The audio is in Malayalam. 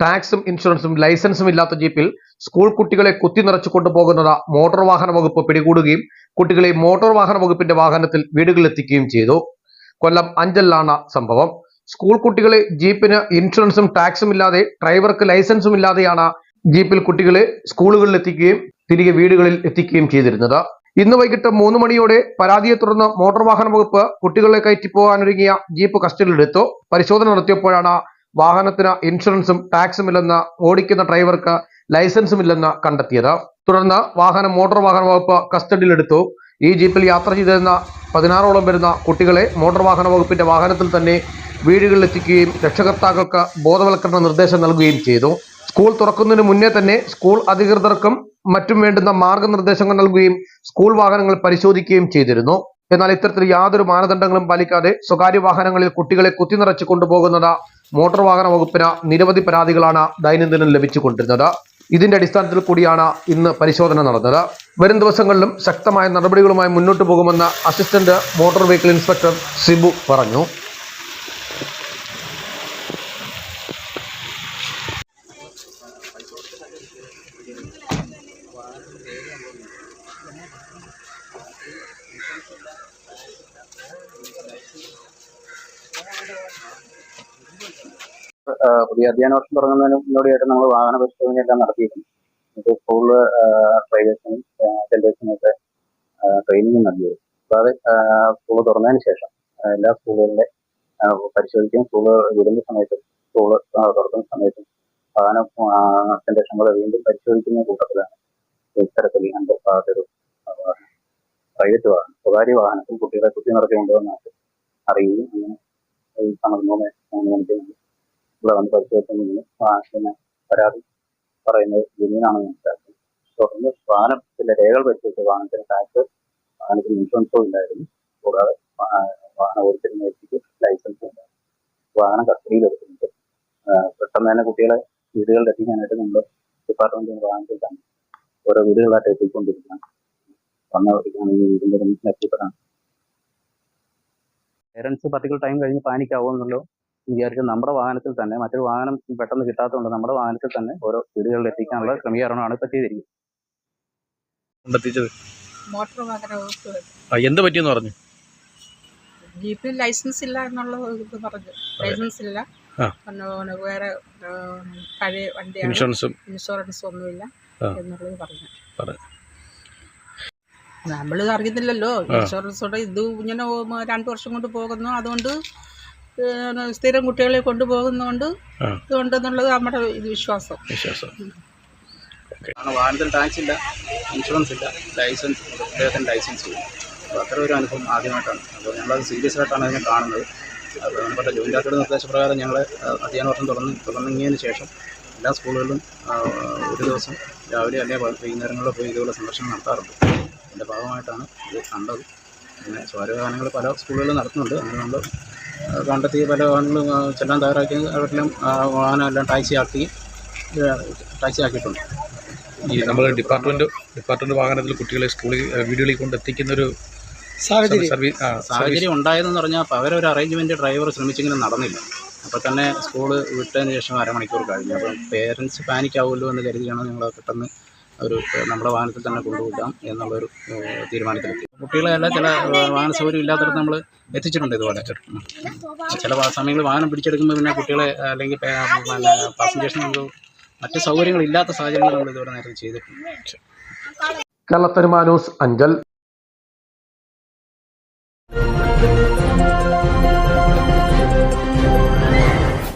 ടാക്സും ഇൻഷുറൻസും ലൈസൻസും ഇല്ലാത്ത ജീപ്പിൽ സ്കൂൾ കുട്ടികളെ കുത്തി നിറച്ചു കൊണ്ടുപോകുന്നത് മോട്ടോർ വാഹന വകുപ്പ് പിടികൂടുകയും കുട്ടികളെ മോട്ടോർ വാഹന വകുപ്പിന്റെ വാഹനത്തിൽ വീടുകളിലെത്തിക്കുകയും ചെയ്തു. കൊല്ലം അഞ്ചലിലാണ് സംഭവം. സ്കൂൾ കുട്ടികളെ ജീപ്പിന് ഇൻഷുറൻസും ടാക്സും ഇല്ലാതെ ഡ്രൈവർക്ക് ലൈസൻസും ഇല്ലാതെയാണ് ജീപ്പിൽ കുട്ടികളെ സ്കൂളുകളിൽ എത്തിക്കുകയും തിരികെ വീടുകളിൽ എത്തിക്കുകയും ചെയ്തിരുന്നത്. ഇന്ന് വൈകിട്ട് മൂന്ന് മണിയോടെ പരാതിയെ തുടർന്ന് മോട്ടോർ വാഹന വകുപ്പ് കുട്ടികളെ കയറ്റി പോകാനൊരുങ്ങിയ ജീപ്പ് കസ്റ്റഡിയിലെടുത്തു പരിശോധന നടത്തിയപ്പോഴാണ് വാഹനത്തിന് ഇൻഷുറൻസും ടാക്സും ഇല്ലെന്ന് ഓടിക്കുന്ന ഡ്രൈവർക്ക് ലൈസൻസും ഇല്ലെന്ന് കണ്ടെത്തിയത്. തുടർന്ന് വാഹനം മോട്ടോർ വാഹന വകുപ്പ് കസ്റ്റഡിയിലെടുത്തു. ഈ ജീപ്പിൽ യാത്ര ചെയ്തിരുന്ന പതിനാറോളം വരുന്ന കുട്ടികളെ മോട്ടോർ വാഹന വകുപ്പിന്റെ വാഹനത്തിൽ തന്നെ വീടുകളിലെത്തിക്കുകയും രക്ഷകർത്താക്കൾക്ക് ബോധവൽക്കരണ നിർദ്ദേശം നൽകുകയും ചെയ്തു. സ്കൂൾ തുറക്കുന്നതിന് മുന്നേ തന്നെ സ്കൂൾ അധികൃതർക്കും മറ്റും വേണ്ടുന്ന മാർഗനിർദ്ദേശങ്ങൾ നൽകുകയും സ്കൂൾ വാഹനങ്ങൾ പരിശോധിക്കുകയും ചെയ്തിരുന്നു. എന്നാൽ ഇത്തരത്തിൽ യാതൊരു മാനദണ്ഡങ്ങളും പാലിക്കാതെ സ്വകാര്യ വാഹനങ്ങളിൽ കുട്ടികളെ കുത്തിനിറച്ച് കൊണ്ടുപോകുന്നത് മോട്ടോർ വാഹന വകുപ്പിന് നിരവധി പരാതികളാണ് ദൈനംദിനം ലഭിച്ചുകൊണ്ടിരുന്നത്. ഇതിന്റെ അടിസ്ഥാനത്തിൽ കൂടിയാണ് ഇന്ന് പരിശോധന നടന്നത്. വരും ദിവസങ്ങളിലും ശക്തമായ നടപടികളുമായി മുന്നോട്ട് പോകുമെന്ന് assistant motor vehicle inspector Sibu പറഞ്ഞു. പുതിയ അധ്യയന വർഷം തുടങ്ങുന്നതിന് മുന്നോടിയായിട്ട് നമ്മൾ വാഹന പരിശോധന എല്ലാം നടത്തിയിരുന്നു ഇത് സ്കൂളിൽ ഡ്രൈവേഴ്സിനും ഒക്കെ ട്രെയിനിങ് നൽകിയത് കൂടാതെ സ്കൂൾ തുറന്നതിന് ശേഷം എല്ലാ സ്കൂളുകളിലെ പരിശോധിക്കും. സ്കൂൾ വിടുന്ന സമയത്തും സ്കൂൾ തുറക്കുന്ന സമയത്തും വാഹന അറ്റൻഡേഷനുകൾ വീണ്ടും പരിശോധിക്കുന്ന കൂട്ടത്തിലാണ് ഇത്തരത്തിൽ ഇങ്ങനത്തെ ഒരു പ്രൈവറ്റ് വാഹനം സ്വകാര്യ വാഹനത്തിൽ കുട്ടികളെ കുത്തി കൊണ്ടുവന്നായിട്ട് അറിയുകയും അങ്ങനെ ഈ പന്ത്രണ്ടോടെ മൂന്ന് മണിക്ക് ഇവിടെ വന്ന് പരിശോധിച്ചു വാഹനത്തിന് പരാതി പറയുന്നത് ജമീനാണെന്ന് മനസ്സിലാക്കി തുടർന്ന് വാഹനത്തിന്റെ രേഖകൾ പരിശോധിച്ച വാഹനത്തിന് ടാക്സ് വാഹനത്തിന് ഇൻഷുറൻസോ ഉണ്ടായിരുന്നു കൂടാതെ വാഹന ഓടിച്ചിരുന്ന വ്യക്തിക്ക് ലൈസൻസ് ഉണ്ടായിരുന്നു വാഹനം ആഹ് പെട്ടെന്ന് തന്നെ കുട്ടികളെ വീടുകളിൽ എത്തിക്കാനായിട്ട് നമ്മൾ ഡിപ്പാർട്ട്മെന്റ് വാഹനത്തിൽ തന്നെ ഓരോ വീടുകളായിട്ട് എത്തിക്കൊണ്ടിരിക്കുകയാണ്. വന്നവർക്കാണ് ഈ വീടിന്റെ മുന്നിൽ എത്തിപ്പെടാൻ പേരൻസ് പർട്ടിക്കുലർ ടൈം കഴിഞ്ഞ് പാനിക്കാവുമെന്നുള്ളൂ. വിചാരിച്ച് നമ്മുടെ വാഹനത്തിൽ തന്നെ മറ്റൊരു വാഹനം പെട്ടെന്ന് കിട്ടാത്തതുകൊണ്ട് നമ്മുടെ വാഹനത്തിൽ തന്നെ ഓരോ വീടുകളിൽ എത്തിക്കാനുള്ള ക്രമീകരണമാണ് ഇപ്പൊ ചെയ്തിരിക്കുന്നത്. മോട്ടോർ വാഹന വകുപ്പ്. ആ എന്ത് പറ്റിയെന്ന് പറഞ്ഞു? ജീപ്പിന് ലൈസൻസ് ഇല്ല എന്നുള്ള ഇത് പറഞ്ഞു. ലൈസൻസ് ഇല്ല. വേറെ പഴയ വണ്ടിയാണ്. ഇൻഷുറൻസും. ഇൻഷുറൻസ് ഒന്നുമില്ല എന്നുള്ളത് പറഞ്ഞു. പറഞ്ഞു. നമ്മൾ അറിയത്തില്ലല്ലോ ഇൻഷുറൻസോടെ ഇത് ഇങ്ങനെ രണ്ടു വർഷം കൊണ്ട് പോകുന്നു. അതുകൊണ്ട് സ്ഥിരം കുട്ടികളെ കൊണ്ടുപോകുന്നതുകൊണ്ട്. ഇതുണ്ടെന്നുള്ളത് നമ്മുടെ ഇത് വിശ്വാസം. വിശ്വാസം. വാഹനത്തിൽ ടാക്സ് ഇല്ല ഇൻഷുറൻസ് ഇല്ല ലൈസൻസ് അദ്ദേഹത്തിന് ലൈസൻസ് ഇല്ല. അപ്പോൾ അത്ര ഒരു അനുഭവം ആദ്യമായിട്ടാണ്. അപ്പോൾ ഞങ്ങളത് സീരിയസ് ആയിട്ടാണ് അതിനെ കാണുന്നത്. അതുപോലെ ബന്ധപ്പെട്ട നിർദ്ദേശപ്രകാരം ഞങ്ങൾ അധ്യയന വർഷം തുറന്ന് തുടങ്ങിയതിന് ശേഷം എല്ലാ സ്കൂളുകളിലും ഒരു ദിവസം രാവിലെ അല്ലെങ്കിൽ വൈകുന്നേരങ്ങളിൽ പോയി ഇതുപോലെ സന്ദർശനം നടത്താറുണ്ട്. അതിന്റെ ഭാഗമായിട്ടാണ് ഇത് കണ്ടത്. പിന്നെ സ്വകാര്യ വാഹനങ്ങൾ പല സ്കൂളുകളിലും നടത്തുന്നുണ്ട്. അങ്ങനെ നമ്മൾ കണ്ടെത്തി കണ്ടെത്തിയ പല വാഹനങ്ങളും ആ, ചെല്ലാൻ തയ്യാറാക്കി അവരെല്ലാം ആ, വാഹനം എല്ലാം ടാക്സി ആക്കി ടാക്സി ആക്കിയിട്ടുണ്ട് ഈ നമ്മൾ ഡിപ്പാർട്ട്മെന്റ് ഡിപ്പാർട്ട്മെന്റ് വാഹനത്തിൽ കുട്ടികളെ സ്കൂളിൽ വീടുകളിൽ കൊണ്ട് എത്തിക്കുന്നൊരു സാഹചര്യം സർവീസ് സാഹചര്യം ഉണ്ടായതെന്ന് പറഞ്ഞാൽ പകരം അറേഞ്ച്മെന്റ് ഡ്രൈവർ ശ്രമിച്ചെങ്കിലും നടന്നില്ല. അപ്പോൾ തന്നെ സ്കൂൾ വിട്ടതിന് ശേഷം അരമണിക്കൂർ കഴിഞ്ഞു. അപ്പം പേരൻസ് പാനിക്കാവുമല്ലോ എന്ന് കരുതിയാണ് ഞങ്ങൾ പെട്ടെന്ന് ഒരു നമ്മുടെ വാഹനത്തിൽ തന്നെ കൊണ്ടുപോകാം എന്നുള്ളൊരു തീരുമാനത്തിലെത്തി. കുട്ടികളെല്ലാം ചില വാഹന സൗകര്യം ഇല്ലാത്തടത്ത് നമ്മൾ എത്തിച്ചിട്ടുണ്ട് ഇതുപോലെ. ചില സമയങ്ങളിൽ വാഹനം പിടിച്ചെടുക്കുമ്പോൾ പിന്നെ കുട്ടികളെ അല്ലെങ്കിൽ പിന്നെ പാസഞ്ചേഴ്സിന് നമുക്ക് മറ്റ് സൗകര്യങ്ങളില്ലാത്ത സാഹചര്യങ്ങൾ നമ്മൾ ഇതുവരെ നേരത്തെ ചെയ്തിട്ടുണ്ട്. കേരള ന്യൂസ് അഞ്ചൽ.